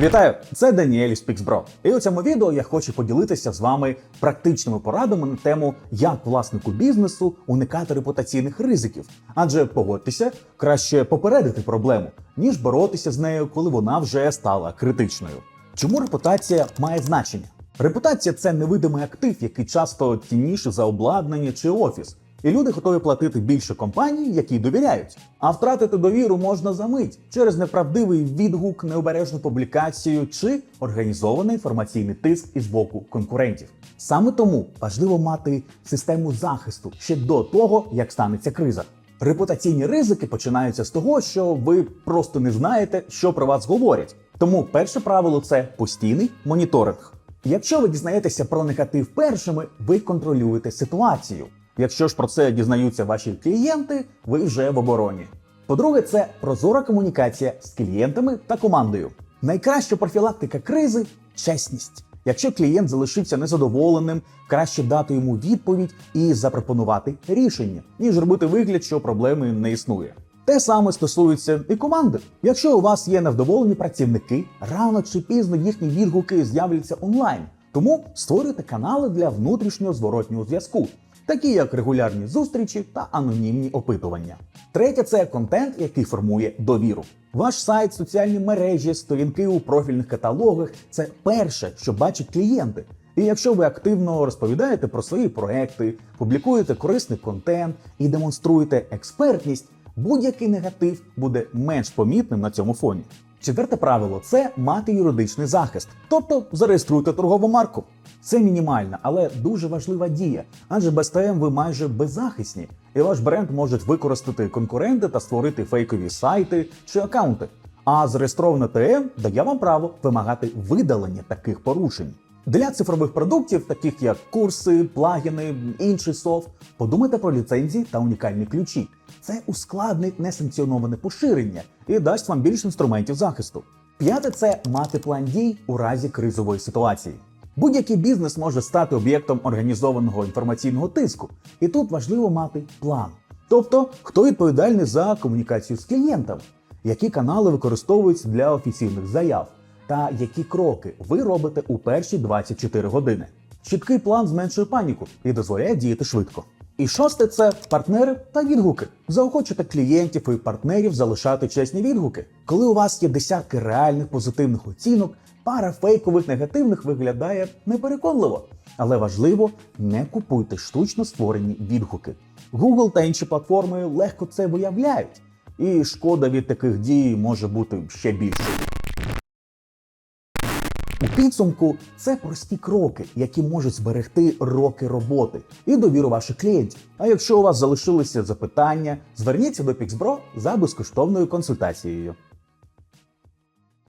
Вітаю! Це Даніель з Pixbro. І у цьому відео я хочу поділитися з вами практичними порадами на тему, як власнику бізнесу уникати репутаційних ризиків. Адже погодьтеся, краще попередити проблему, ніж боротися з нею, коли вона вже стала критичною. Чому репутація має значення? Репутація це невидимий актив, який часто цінніший за обладнання чи офіс. І люди готові платити більше компаній, які довіряють. А втратити довіру можна за мить через неправдивий відгук, необережну публікацію чи організований інформаційний тиск із боку конкурентів. Саме тому важливо мати систему захисту ще до того, як станеться криза. Репутаційні ризики починаються з того, що ви просто не знаєте, що про вас говорять. Тому перше правило це постійний моніторинг. Якщо ви дізнаєтеся про негатив першими, ви контролюєте ситуацію. Якщо ж про це дізнаються ваші клієнти, ви вже в обороні. По-друге, це прозора комунікація з клієнтами та командою. Найкраща профілактика кризи чесність. Якщо клієнт залишився незадоволеним, краще дати йому відповідь і запропонувати рішення, ніж робити вигляд, що проблеми не існує. Те саме стосується і команди. Якщо у вас є невдоволені працівники, рано чи пізно їхні відгуки з'являться онлайн. Тому створюйте канали для внутрішнього зворотнього зв'язку, такі як регулярні зустрічі та анонімні опитування. Третє це контент, який формує довіру. Ваш сайт, соціальні мережі, сторінки у профільних каталогах це перше, що бачать клієнти. І якщо ви активно розповідаєте про свої проекти, публікуєте корисний контент і демонструєте експертність, будь-який негатив буде менш помітним на цьому фоні. Четверте правило це мати юридичний захист, тобто зареєструйте торгову марку. Це мінімальна, але дуже важлива дія, адже без ТМ ви майже беззахисні, і ваш бренд можуть використати конкуренти та створити фейкові сайти чи акаунти. А зареєстрована ТМ дає вам право вимагати видалення таких порушень. Для цифрових продуктів, таких як курси, плагіни, інший софт, подумайте про ліцензії та унікальні ключі. Це ускладнить несанкціоноване поширення і дасть вам більше інструментів захисту. П'яте це мати план дій у разі кризової ситуації. Будь-який бізнес може стати об'єктом організованого інформаційного тиску, і тут важливо мати план. Тобто, хто відповідальний за комунікацію з клієнтом, які канали використовуються для офіційних заяв, та які кроки ви робите у перші 24 години. Чіткий план зменшує паніку і дозволяє діяти швидко. І шосте це партнери та відгуки. Заохочуйте клієнтів і партнерів залишати чесні відгуки. Коли у вас є десятки реальних позитивних оцінок, пара фейкових негативних виглядає непереконливо. Але важливо, не купуйте штучно створені відгуки. Google та інші платформи легко це виявляють, і шкода від таких дій може бути ще більшою. Підсумку це прості кроки, які можуть зберегти роки роботи і довіру ваших клієнтів. А якщо у вас залишилися запитання, зверніться до Піксбро за безкоштовною консультацією.